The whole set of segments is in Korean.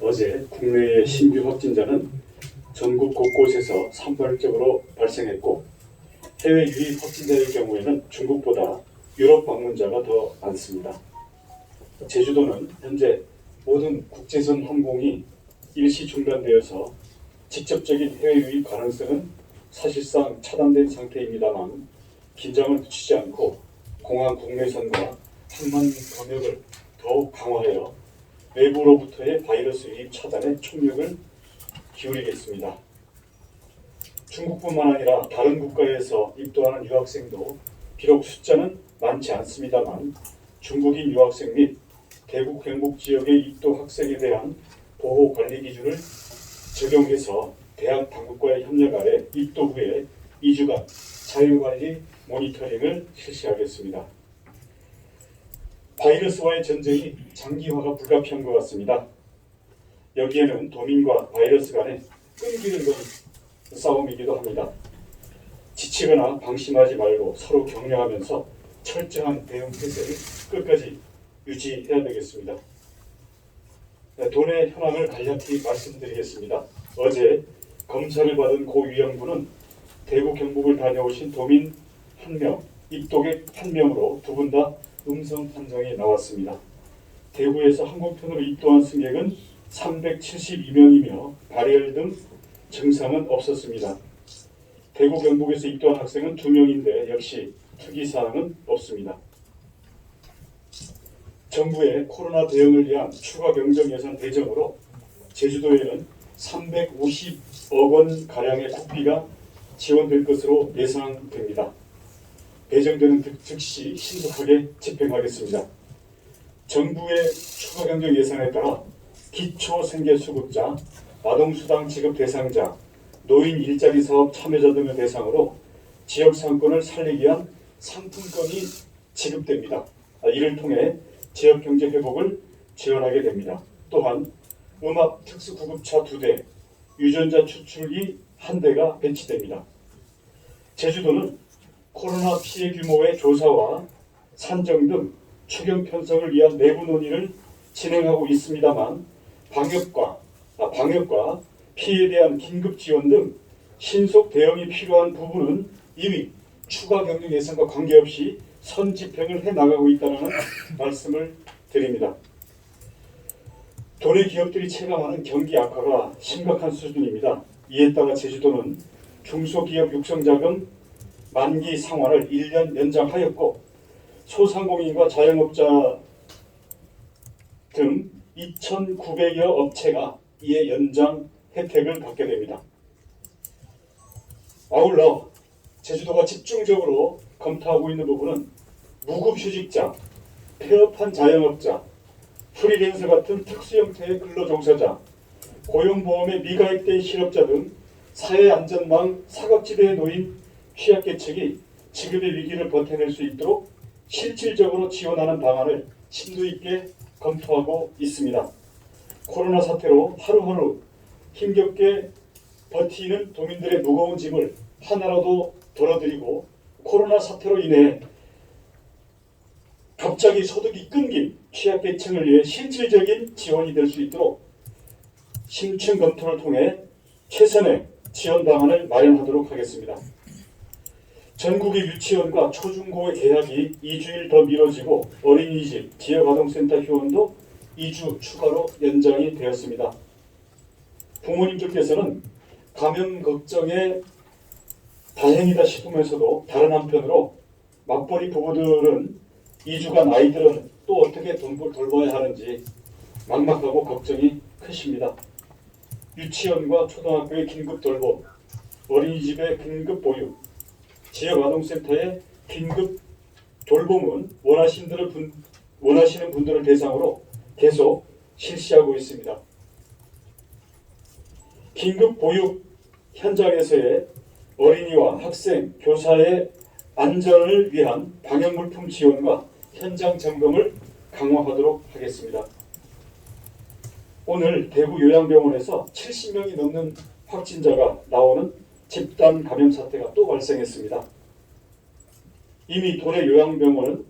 어제 국내의 신규 확진자는 전국 곳곳에서 산발적으로 발생했고 해외 유입 확진자의 경우에는 중국보다 유럽 방문자가 더 많습니다. 제주도는 현재 모든 국제선 항공이 일시 중단되어서 직접적인 해외 유입 가능성은 사실상 차단된 상태입니다만 긴장을 늦추지 않고 공항 국내선과 항만 검역을 더욱 강화하여 외부로부터의 바이러스 유입 차단에 총력을 기울이겠습니다. 중국뿐만 아니라 다른 국가에서 입도하는 유학생도 비록 숫자는 많지 않습니다만 중국인 유학생 및 대북 경북 지역의 입도 학생에 대한 보호 관리 기준을 적용해서 대학 당국과의 협력 아래 입도 후에 2주간 자율 관리 모니터링을 실시하겠습니다. 바이러스와의 전쟁이 장기화가 불가피한 것 같습니다. 여기에는 도민과 바이러스 간의 끈기를 거는 싸움이기도 합니다. 지치거나 방심하지 말고 서로 격려하면서 철저한 대응 태세를 끝까지 유지해야 되겠습니다. 네, 돈의 현황을 간략히 말씀드리겠습니다. 어제 검사를 받은 고 유영부는 대구 경북을 다녀오신 도민 한 명, 입독객 한 명으로 두 분 다 음성 판정이 나왔습니다. 대구에서 항공편으로 입도한 승객은 372명이며 발열 등 증상은 없었습니다. 대구 경북에서 입도한 학생은 두 명인데 역시 특이 사항은 없습니다. 정부의 코로나 대응을 위한 추가 경정 예산 배정으로 제주도에는 350억 원 가량의 국비가 지원될 것으로 예상됩니다. 배정되는 즉- 즉시 신속하게 집행하겠습니다. 정부의 추가 경정 예산에 따라 기초 생계 수급자, 아동 수당 지급 대상자, 노인 일자리 사업 참여자 등을 대상으로 지역 상권을 살리기 위한 상품권이 지급됩니다. 아, 이를 통해 지역 경제 회복을 지원하게 됩니다. 또한 음압 특수 구급차 두 대, 유전자 추출기 한 대가 배치됩니다. 제주도는 코로나 피해 규모의 조사와 산정 등 추경 편성을 위한 내부 논의를 진행하고 있습니다만 방역과 아, 방역과 피해에 대한 긴급 지원 등 신속 대응이 필요한 부분은 이미 추가 경영 예산과 관계없이 선 집행을 해 나가고 있다는 말씀을 드립니다. 도내 기업들이 체감하는 경기 악화가 심각한 수준입니다. 이에 따라 제주도는 중소기업 육성자금 만기 상환을 1년 연장하였고 소상공인과 자영업자 등 2,900여 업체가 이에 연장 혜택을 받게 됩니다. 아울러 제주도가 집중적으로 검토하고 있는 부분은 무급휴직자, 폐업한 자영업자, 프리랜서 같은 특수 형태의 근로종사자, 고용보험에 미가입된 실업자 등 사회안전망 사각지대에 놓인 취약계층이 지급의 위기를 버텨낼 수 있도록 실질적으로 지원하는 방안을 심도 있게 검토하고 있습니다. 코로나 사태로 하루하루 힘겹게 버티는 도민들의 무거운 짐을 하나라도 덜어드리고 코로나 사태로 인해 갑자기 소득이 끊긴 취약계층을 위해 실질적인 지원이 될 수 있도록 심층 검토를 통해 최선의 지원 방안을 마련하도록 하겠습니다. 전국의 유치원과 초중고의 개학이 2주일 더 미뤄지고 어린이집, 지역아동센터 휴원도 2주 추가로 연장이 되었습니다. 부모님들께서는 감염 걱정에 다행이다 싶으면서도 다른 한편으로 맞벌이 부부들은 2주간 아이들은 또 어떻게 돌보, 돌봐야 하는지 막막하고 걱정이 크십니다. 유치원과 초등학교의 긴급 돌봄, 어린이집의 긴급 보육, 지역아동센터의 긴급 돌봄은 원하시는 분- 원하시는 분들을 대상으로 계속 실시하고 있습니다. 긴급 보육 현장에서의 어린이와 학생, 교사의 안전을 위한 방역물품 지원과 현장 점검을 강화하도록 하겠습니다. 오늘 대구 요양병원에서 70명이 넘는 확진자가 나오는 집단 감염 사태가 또 발생했습니다. 이미 도내 요양병원은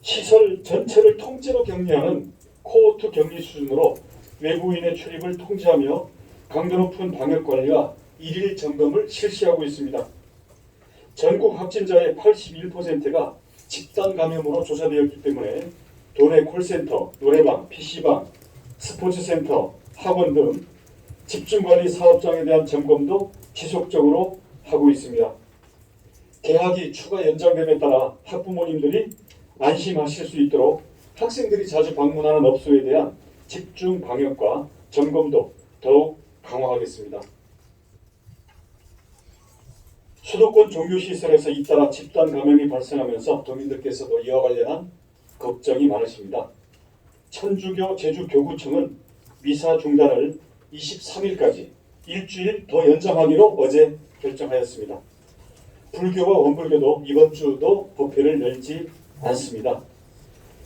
시설 전체를 통째로 격리하는 코호트 격리 수준으로 외부인의 출입을 통제하며 강도 높은 방역 관리와 일일 점검을 실시하고 있습니다. 전국 확진자의 81%가 집단 감염으로 조사되었기 때문에 도내 콜센터, 노래방, PC방, 스포츠센터, 학원 등 집중관리 사업장에 대한 점검도 지속적으로 하고 있습니다. 개학이 추가 연장됨에 따라 학부모님들이 안심하실 수 있도록 학생들이 자주 방문하는 업소에 대한 집중 방역과 점검도 더욱 강화하겠습니다. 수도권 종교시설에서 잇따라 집단 감염이 발생하면서 도민들께서도 이와 관련한 걱정이 많으십니다. 천주교 제주교구청은 미사 중단을 23일까지 일주일 더 연장하기로 어제 결정하였습니다. 불교와 원불교도 이번 주도 법회를 열지 않습니다.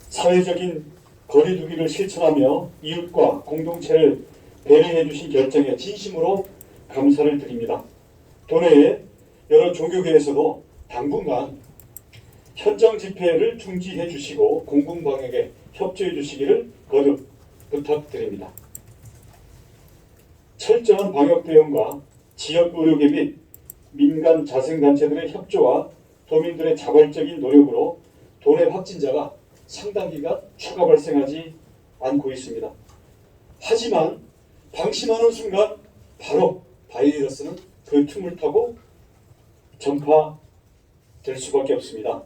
사회적인 거리두기를 실천하며 이웃과 공동체를 배려해 주신 결정에 진심으로 감사를 드립니다. 도내에 여러 종교계에서도 당분간 현장 집회를 중지해 주시고 공공 방역에 협조해 주시기를 거듭 부탁드립니다. 철저한 방역 대응과 지역 의료계 및 민간 자생단체들의 협조와 도민들의 자발적인 노력으로 도내 확진자가 상당 기간 추가 발생하지 않고 있습니다. 하지만 방심하는 순간 바로 바이러스는 그 틈을 타고 전파될 수밖에 없습니다.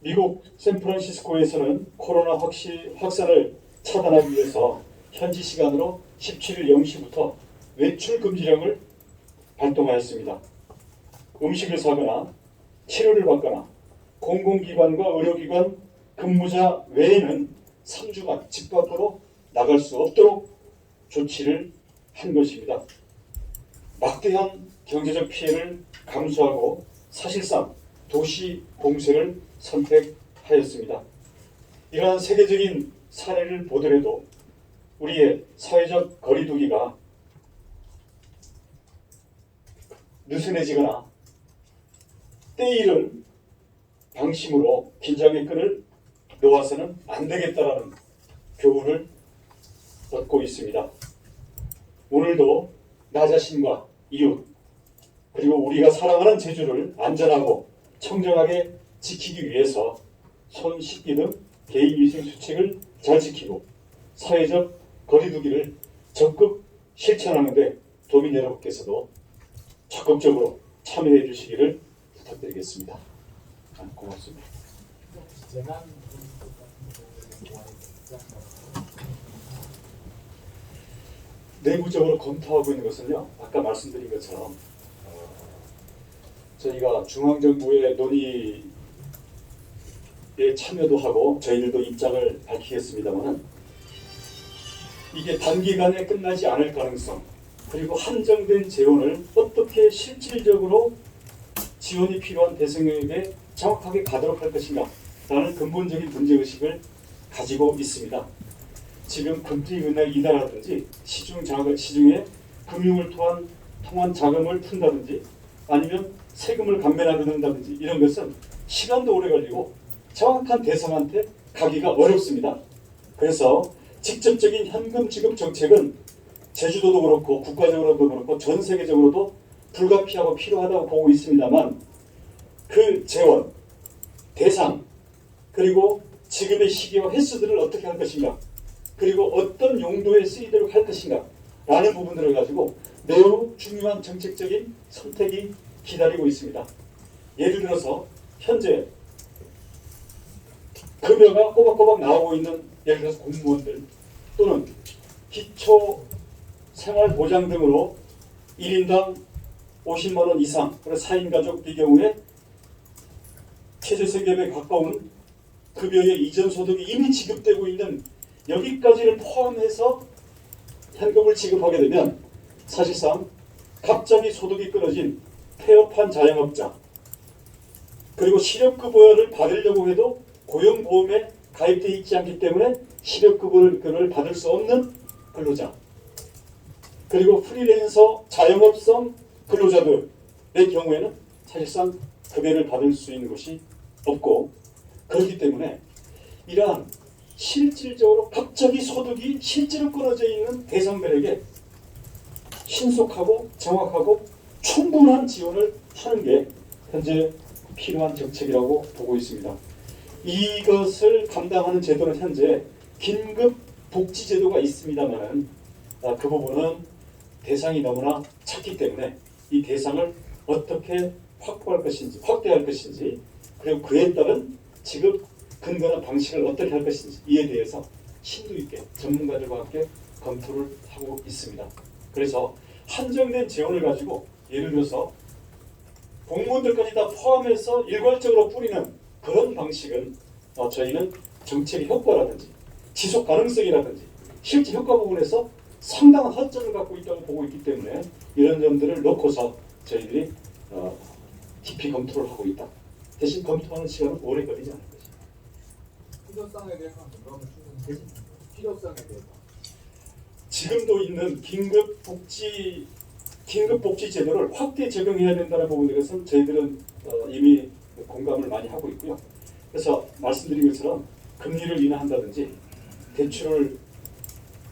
미국 샌프란시스코에서는 코로나 확시, 확산을 차단하기 위해서 현지 시간으로 17일 0시부터 외출 금지령을 발동하였습니다. 음식을 사거나 치료를 받거나 공공기관과 의료기관 근무자 외에는 3주간 집 밖으로 나갈 수 없도록 조치를 한 것입니다. 막대한 경제적 피해를 감수하고 사실상 도시 봉쇄를 선택하였습니다. 이러한 세계적인 사례를 보더라도 우리의 사회적 거리두기가 느슨해지거나 때이른 방심으로 긴장의 끈을 놓아서는 안 되겠다라는 교훈을 얻고 있습니다. 오늘도 나 자신과 이웃 그리고 우리가 사랑하는 제주를 안전하고 청정하게 지키기 위해서 손 씻기 등 개인 위생 수칙을 잘 지키고 사회적 거리두기를 적극 실천하는데 도민 여러분께서도 적극적으로 참여해 주시기를 부탁드리겠습니다. 아, 고맙습니다. 내부적으로 검토하고 있는 것은요. 아까 말씀드린 것처럼 어, 저희가 중앙정부의 논의에 참여도 하고 저희들도 입장을 밝히겠습니다만은 이게 단기간에 끝나지 않을 가능성 그리고 한정된 재원을 어떻게 실질적으로 지원이 필요한 대상에게 정확하게 가도록 할 것인가 라는 근본적인 문제의식을 가지고 있습니다. 지금 금리 은행 이다라든지 시중 자금 시중에 금융을 통한 통한 자금을 푼다든지 아니면 세금을 감면하든다든지 이런 것은 시간도 오래 걸리고 정확한 대상한테 가기가 어렵습니다. 그래서 직접적인 현금 지급 정책은 제주도도 그렇고 국가적으로도 그렇고 전 세계적으로도 불가피하고 필요하다고 보고 있습니다만 그 재원, 대상 그리고 지금의 시기와 횟수들을 어떻게 할 것인가 그리고 어떤 용도에 쓰이도록 할 것인가 라는 부분들을 가지고 매우 중요한 정책적인 선택이 기다리고 있습니다. 예를 들어서 현재 급여가 꼬박꼬박 나오고 있는 예를 들어서 공무원들 또는 기초 생활 보장 등으로 1인당 50만 원 이상 그래서 4인 가족의 경우에 최저세계에 가까운 급여의 이전 소득이 이미 지급되고 있는 여기까지를 포함해서 현금을 지급하게 되면 사실상 갑자기 소득이 끊어진 폐업한 자영업자 그리고 실업급여를 받으려고 해도 고용보험에 가입되어 있지 않기 때문에 실업급여를 받을 수 없는 근로자 그리고 프리랜서 자영업성 근로자들의 경우에는 사실상 급여를 받을 수 있는 것이 없고 그렇기 때문에 이러한 실질적으로 갑자기 소득이 실제로 끊어져 있는 대상들에게 신속하고 정확하고 충분한 지원을 하는 게 현재 필요한 정책이라고 보고 있습니다. 이것을 감당하는 제도는 현재 긴급 복지 제도가 있습니다만은 아, 그 부분은 대상이 너무나 작기 때문에 이 대상을 어떻게 확보할 것인지 확대할 것인지 그리고 그에 따른 지급 근거나 방식을 어떻게 할 것인지 이에 대해서 심도 있게 전문가들과 함께 검토를 하고 있습니다. 그래서 한정된 재원을 가지고 예를 들어서 공무원들까지 다 포함해서 일괄적으로 뿌리는 그런 방식은 어, 저희는 정책의 효과라든지 지속 가능성이라든지 실제 효과 부분에서 상당한 허점을 갖고 있다고 보고 있기 때문에 이런 점들을 놓고서 저희들이 어, 깊이 검토를 하고 있다. 대신 검토하는 시간은 오래 걸리지 않을 것입니다. 필요성에 대해서 필요성에 대해서 지금도 있는 긴급 복지 긴급 복지 제도를 확대 적용해야 된다는 부분에 대해서는 저희들은 어, 이미 많이 하고 있고요. 그래서 말씀드린 것처럼 금리를 인하한다든지 대출을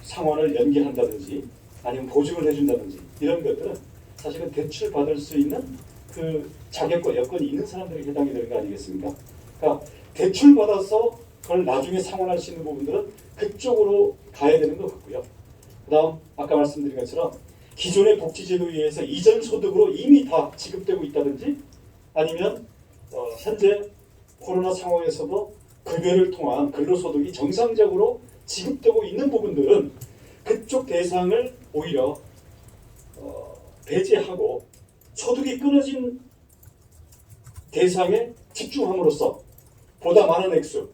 상환을 연기한다든지 아니면 보증을 해준다든지 이런 것들은 사실은 대출 받을 수 있는 그 자격과 여건이 있는 사람들에게 해당이 되는 거 아니겠습니까? 그러니까 대출 받아서 그걸 나중에 상환할 수 있는 부분들은 그쪽으로 가야 되는 것 같고요. 그다음 아까 말씀드린 것처럼 기존의 복지제도에 의해서 이전 소득으로 이미 다 지급되고 있다든지 아니면 어, 현재 코로나 상황에서도 급여를 통한 근로소득이 정상적으로 지급되고 있는 부분들은 그쪽 대상을 오히려 어, 배제하고 소득이 끊어진 대상에 집중함으로써 보다 많은 액수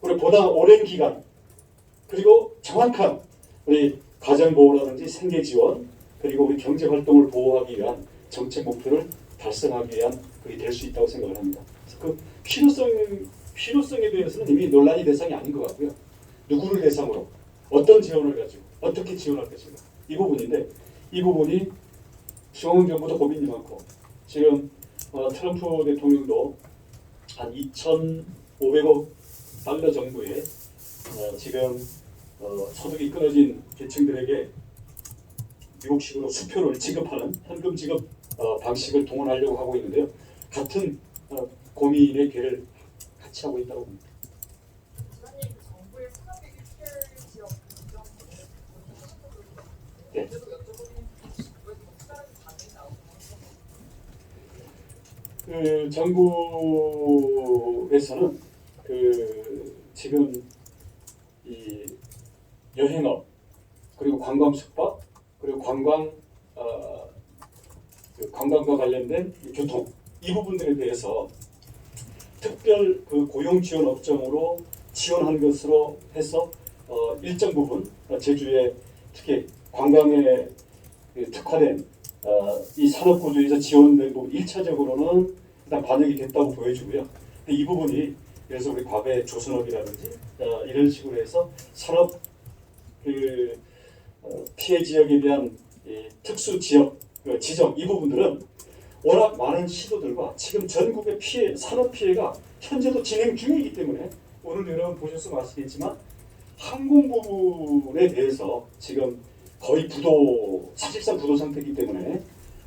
그리고 보다 오랜 기간 그리고 정확한 우리 가정보호라든지 생계지원 그리고 우리 경제활동을 보호하기 위한 정책 목표를 달성하기 위한 그게 될 수 있다고 생각을 합니다. 그 필요성 필요성에 대해서는 이미 논란이 대상이 아닌 것 같고요. 누구를 대상으로 어떤 지원을 가지고 어떻게 지원할 것인가 이 부분인데 이 부분이 중앙 정부도 고민이 많고 지금 어, 트럼프 대통령도 한 2,500억 달러 정도의 어, 지금 어, 소득이 끊어진 계층들에게 미국식으로 수표를 지급하는 현금 지급 어, 방식을 동원하려고 하고 있는데요. 같은 어, 고민의 괴를 같이 하고 있다고 봅니다. 공정부를 네. 그 정부에서는 그 지금 이 여행업 그리고 관광 숙박 그리고 관광 어, 그 관광과 관련된 이 교통 이 부분들에 대해서 특별 그 고용 지원 업종으로 지원한 것으로 해서 어, 일정 부분 어, 제주에 특히 관광에 그 특화된 어, 이 산업 구조에서 지원된 부분 일차적으로는 일단 반영이 됐다고 보여지고요. 이 부분이 그래서 우리 과거에 조선업이라든지 어, 이런 식으로 해서 산업 그 어, 피해 지역에 대한 이 특수 지역 그 지정 이 부분들은 워낙 많은 시도들과 지금 전국의 피해 산업 피해가 현재도 진행 중이기 때문에 오늘 여러분 보셔서 아시겠지만 항공 부분에 대해서 지금 거의 부도 사실상 부도 상태이기 때문에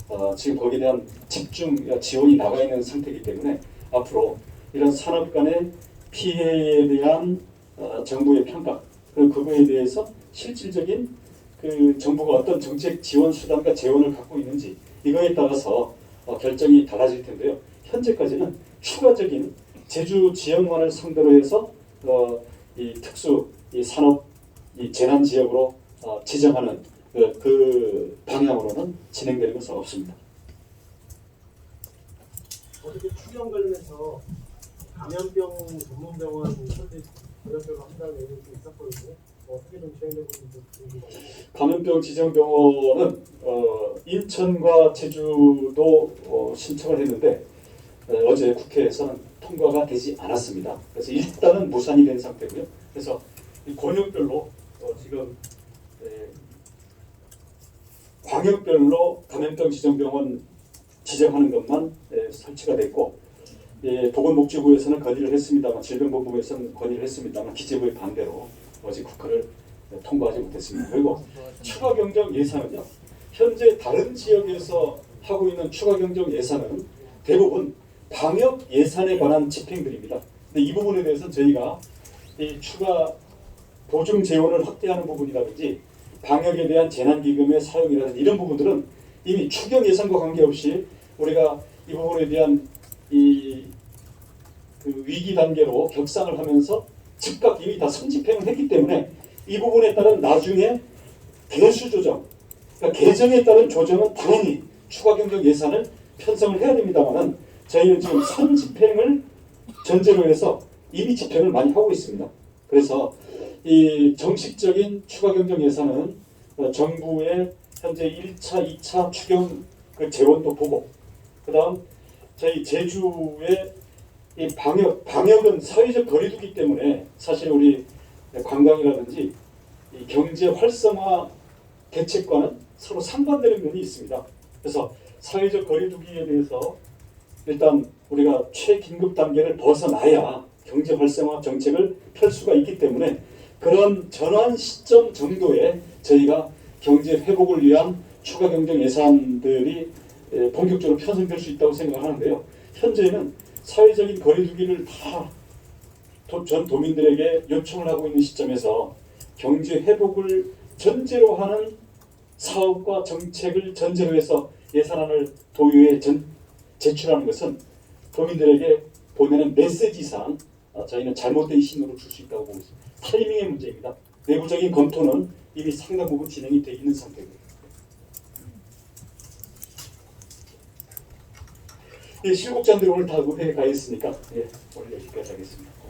어, 지금 거기에 대한 집중 지원이 나가 있는 상태이기 때문에 앞으로 이런 산업 간의 피해에 대한 어, 정부의 평가 그리고 그거에 대해서 실질적인 그 정부가 어떤 정책 지원 수단과 재원을 갖고 있는지 이거에 따라서 어, 결정이 달라질 텐데요. 현재까지는 추가적인 제주 지역만을 상대로 해서 어, 이 특수 이 산업 이 재난 지역으로 어, 지정하는 그, 그 방향으로는 진행되는 것은 없습니다. 어떻게 추경 관련해서 감염병 전문병원 설립 감염병 한다는 얘기가 좀 있었거든요. 감염병 지정병원은 어, 인천과 제주도 어, 신청을 했는데 어, 제 국회에서는 통과가 되지 않았습니다. 그래서 일단은 무산이 된 상태고요. 그래서 이 권역별로 어, 지금 에, 광역별로 감염병 지정병원 지정하는 것만 에, 설치가 됐고 예, 보건복지부에서는 건의를 했습니다만 질병본부에서는 건의를 했습니다만 기재부의 반대로 어제 국회를 통과하지 못했습니다. 그리고 추가 경정 예산은요. 현재 다른 지역에서 하고 있는 추가 경정 예산은 대부분 방역 예산에 관한 집행들입니다. 근데 이 부분에 대해서는 저희가 이 추가 보증 재원을 확대하는 부분이라든지 방역에 대한 재난기금의 사용이라든지 이런 부분들은 이미 추경 예산과 관계없이 우리가 이 부분에 대한 이 그 위기 단계로 격상을 하면서 즉각 이미 다 선집행을 했기 때문에 이 부분에 따른 나중에 개수 조정, 그러니까 개정에 따른 조정은 당연히 추가 경정 예산을 편성을 해야 됩니다만은 저희는 지금 선집행을 전제로 해서 이미 집행을 많이 하고 있습니다. 그래서 이 정식적인 추가 경정 예산은 어, 정부의 현재 1차, 2차 추경 그 재원도 보고 그다음 저희 제주의 이 방역 방역은 사회적 거리두기 때문에 사실 우리 관광이라든지 이 경제 활성화 대책과는 서로 상반되는 면이 있습니다. 그래서 사회적 거리두기에 대해서 일단 우리가 최긴급 단계를 벗어나야 경제 활성화 정책을 펼 수가 있기 때문에 그런 전환 시점 정도에 저희가 경제 회복을 위한 추가 경정 예산들이 에, 본격적으로 편성될 수 있다고 생각하는데요. 현재는 사회적인 거리두기를 다 전 도민들에게 요청을 하고 있는 시점에서 경제 회복을 전제로 하는 사업과 정책을 전제로 해서 예산안을 도의회에 전, 제출하는 것은 도민들에게 보내는 메시지상 어, 저희는 잘못된 신호를 줄 수 있다고 보고 있습니다. 타이밍의 문제입니다. 내부적인 검토는 이미 상당 부분 진행이 돼 있는 상태입니다. 실곡자들이 오늘 다 의회에 가 있으니까 예, 오늘 여기까지 하겠습니다.